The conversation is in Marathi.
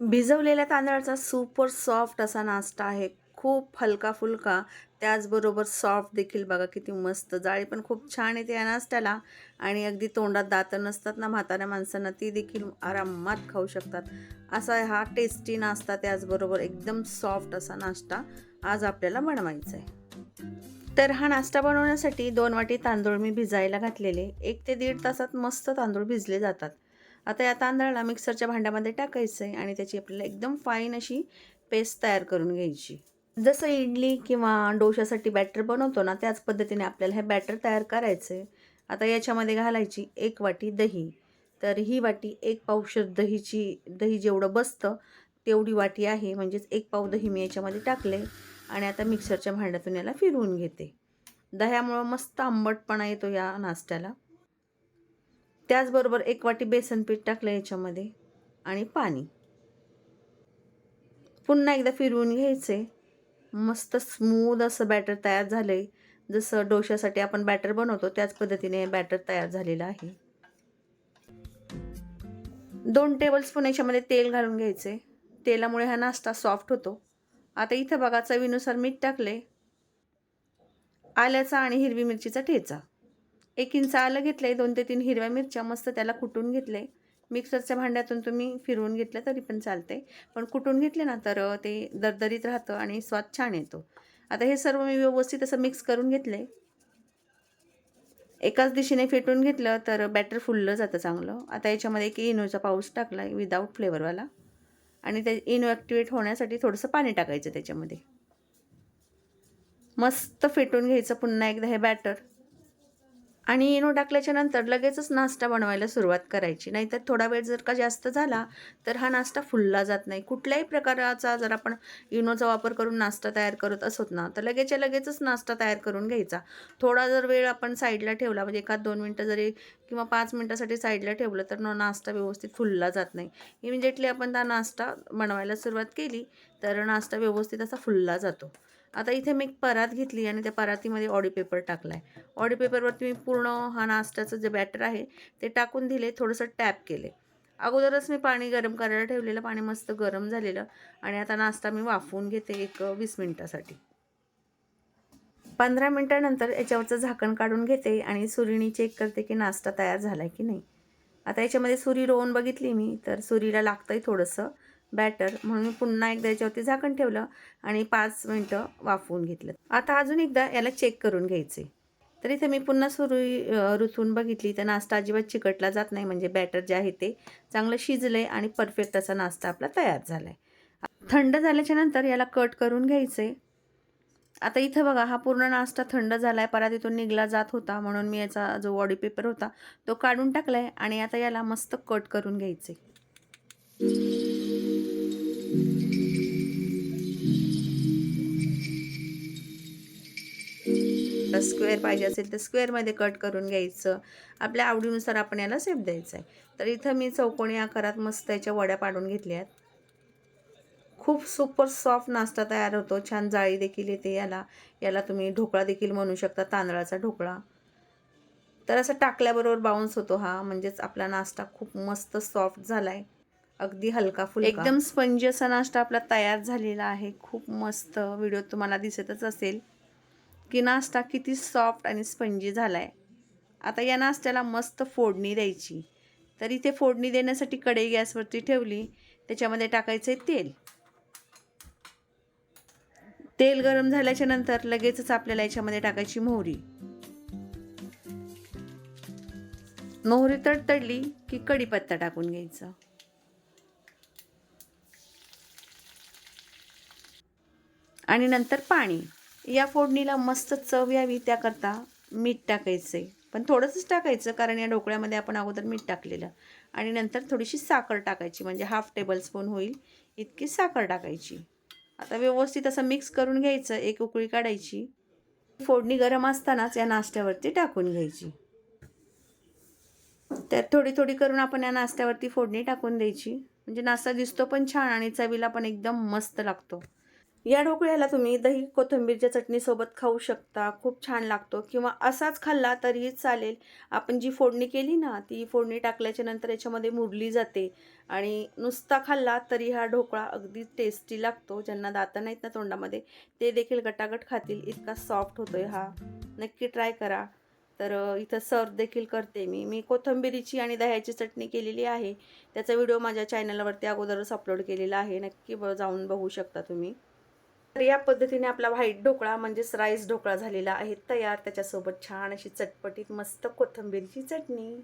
भिजवलेल्या तांदळाचा सुपर सॉफ्ट असा नाश्ता आहे. खूप हलका फुलका त्याचबरोबर सॉफ्ट देखील बघा किती मस्त. जाळी पण खूप छान येते या नाश्त्याला. आणि अगदी तोंडात दातं नसतात ना म्हाताऱ्या माणसांना ती देखील आरामात खाऊ शकतात. असा हा टेस्टी नाश्ता त्याचबरोबर एकदम सॉफ्ट असा नाश्ता आज आपल्याला बनवायचा आहे तर हा नाश्ता बनवण्यासाठी दोन वाटी तांदूळ मी भिजायला घातलेले. एक ते दीड तासात मस्त तांदूळ भिजले जातात. आता या तांदळाला मिक्सरच्या भांड्यामध्ये टाकायचं आहे आणि त्याची आपल्याला एकदम फाईन अशी पेस्ट तयार करून घ्यायची. जसं इडली किंवा डोशासाठी बॅटर बनवतो ना त्याच पद्धतीने आपल्याला हे बॅटर तयार करायचं आहे आता याच्यामध्ये घालायची एक वाटी दही. तर ही वाटी एक पावशर दहीची दही जेवढं बसतं तेवढी वाटी आहे. म्हणजेच एक पाव दही मी याच्यामध्ये टाकले आणि आता मिक्सरच्या भांड्यातून याला फिरवून घेते. दह्यामुळं मस्त आंबटपणा येतो या नाश्त्याला. त्याचबरोबर एक वाटी बेसन पीठ टाकलं याच्यामध्ये आणि पाणी. पुन्हा एकदा फिरवून घ्यायचे. मस्त स्मूद असं बॅटर तयार झालं आहे जसं डोशासाठी आपण बॅटर बनवतो त्याच पद्धतीने बॅटर तयार झालेलं आहे. दोन टेबलस्पून याच्यामध्ये तेल घालून घ्यायचे. तेलामुळे हा नाश्ता सॉफ्ट होतो. आता इथं बघा चवीनुसार मीठ टाकले आल्याचा आणि हिरवी मिरचीचा ठेचा. एक इंच आलं घेतलं आहे दोन ते तीन हिरव्या मिरच्या मस्त त्याला कुटून घेतले मिक्सरच्या भांड्यातून तुम्ही फिरवून घेतलं तरी पण चालते पण कुटून घेतले ना तर ते दरदरीत राहतं आणि स्वाद छान येतो. आता हे सर्व मी व्यवस्थित असं मिक्स करून घेतले एकाच दिशेने फेटून घेतलं तर बॅटर फुललं जातं चांगलं. आता याच्यामध्ये एक इनोचा पाऊस टाकला आहे विदाऊट फ्लेवरवाला आणि ते इनो ॲक्टिवेट होण्यासाठी थोडंसं पाणी टाकायचं त्याच्यामध्ये. मस्त फेटून घ्यायचं पुन्हा एकदा हे बॅटर. आणि इनो टाकल्याच्या नंतर लगेचच नाश्ता बनवायला सुरुवात करायची. नाहीतर थोडा वेळ जर का जास्त झाला तर हा नाश्ता फुलला जात नाही. कुठल्याही प्रकाराचा जर आपण इनोचा वापर करून नाश्ता तयार करत असोत ना तर लगेचच्या लगेचच नाश्ता तयार करून घ्यायचा. थोडा जर वेळ आपण साईडला ठेवला म्हणजे एखाद दोन मिनटं जरी किंवा पाच मिनटासाठी साईडला ठेवलं तर न नाश्ता व्यवस्थित फुलला जात नाही. इमिजिएटली आपण त्या नाश्ता बनवायला सुरुवात केली तर नाश्ता व्यवस्थित असा फुलला जातो. आता इथे मी एक परात घेतली आणि त्या परातीमध्ये ऑडी पेपर टाकला आहे ऑडी पेपरवरती मी पूर्ण हा नाश्त्याचं जे बॅटर आहे ते टाकून दिले थोडंसं टॅप केले. अगोदरच मी पाणी गरम करायला ठेवलेलं पाणी मस्त गरम झालेलं आणि आता नाश्ता मी वाफवून घेते एक वीस मिनटासाठी. पंधरा मिनटानंतर याच्यावरचं झाकण काढून घेते आणि सुरीनी चेक करते की नाश्ता तयार झाला आहे की नाही. आता याच्यामध्ये सुरी रोवून बघितली मी तर सुरीला लागतं आहे थोडंसं. बॅटर म्हणून पुन्हा एकदा याच्यावरती झाकण ठेवलं आणि पाच मिनटं वाफवून घेतलं. आता अजून एकदा याला चेक करून घ्यायचे तर इथे मी पुन्हा सुरू रुथून बघितली. तर नाश्ता अजिबात चिकटला जात नाही. म्हणजे बॅटर जे आहे ते चांगलं शिजलं आहे आणि परफेक्ट असा नाश्ता आपला तयार झाला आहे थंड झाल्याच्यानंतर याला कट करून घ्यायचे आता इथं बघा हा पूर्ण नाश्ता थंड झाला आहे परातीतून निघला जात होता म्हणून मी याचा जो वॉडी पेपर होता तो काढून टाकला आहे आणि आता याला मस्त कट करून घ्यायचे स्क्वेअर पाहिजे असेल तर स्क्वेअरमध्ये कट करून घ्यायचं. आपल्या आवडीनुसार आपण याला सेप द्यायचं आहे तर इथं मी चौकोनी आकारात मस्त याच्या वड्या पाडून घेतल्या आहेत खूप सुपर सॉफ्ट नाश्ता तयार होतो. छान जाळी देखील येते याला. याला तुम्ही ढोकळा देखील म्हणू शकता तांदळाचा ढोकळा. तर असं टाकल्याबरोबर बाउन्स होतो हा. म्हणजेच आपला नाश्ता खूप मस्त सॉफ्ट झाला आहे अगदी हलका फुल एकदम स्पंजी असा नाश्ता आपला तयार झालेला आहे. खूप मस्त. व्हिडिओ तुम्हाला दिसतच असेल. की नाश्ता किती सॉफ्ट आणि स्पंजी झाला आहे आता या नाश्त्याला मस्त फोडणी द्यायची. तर इथे फोडणी देण्यासाठी कढई गॅसवरती ठेवली. त्याच्यामध्ये टाकायचं आहे तेल. तेल गरम झाल्याच्यानंतर लगेचच आपल्याला याच्यामध्ये टाकायची मोहरी. मोहरी तडतडली की कढीपत्ता टाकून घ्यायचा. आणि नंतर पाणी. या फोडणीला मस्त चव यावी त्याकरता मीठ टाकायचं आहे पण थोडंसंच टाकायचं कारण या ढोकळ्यामध्ये आपण अगोदर मीठ टाकलेलं. आणि नंतर थोडीशी साखर टाकायची म्हणजे हाफ टेबलस्पून होईल इतकी साखर टाकायची. आता व्यवस्थित असं मिक्स करून घ्यायचं एक उकळी काढायची. फोडणी गरम असतानाच या नाश्त्यावरती टाकून घ्यायची. त्यात थोडी थोडी करून आपण या नाश्त्यावरती फोडणी टाकून द्यायची. म्हणजे नाश्ता दिसतो पण छान आणि चवीला पण एकदम मस्त लागतो. या ढोकळ्याला तुम्ही दही कोथिंबीरच्या चटणीसोबत खाऊ शकता खूप छान लागतो. किंवा असाच खाल्ला तरीही चालेल. आपण जी फोडणी केली ना ती फोडणी टाकल्याच्या नंतर याच्यामध्ये मुरली जाते. आणि नुसता खाल्ला तरी हा ढोकळा अगदी टेस्टी लागतो. ज्यांना दाता नाहीत ना तोंडामध्ये ते देखील गटागट खातील. इतका सॉफ्ट होतोय हा. नक्की ट्राय करा. तर इथं सर्व देखील करते मी. मी कोथिंबीरीची आणि दह्याची चटणी केलेली आहे. त्याचा व्हिडिओ माझ्या चॅनलवरती अगोदरच अपलोड केलेला आहे. नक्की ब जाऊन बघू शकता तुम्ही. तर या पद्धतीने आपला व्हाईट ढोकळा म्हणजेच राईस ढोकळा झालेला आहे तयार. त्याच्यासोबत छान अशी चटपटीत मस्त कोथंबीरची चटणी.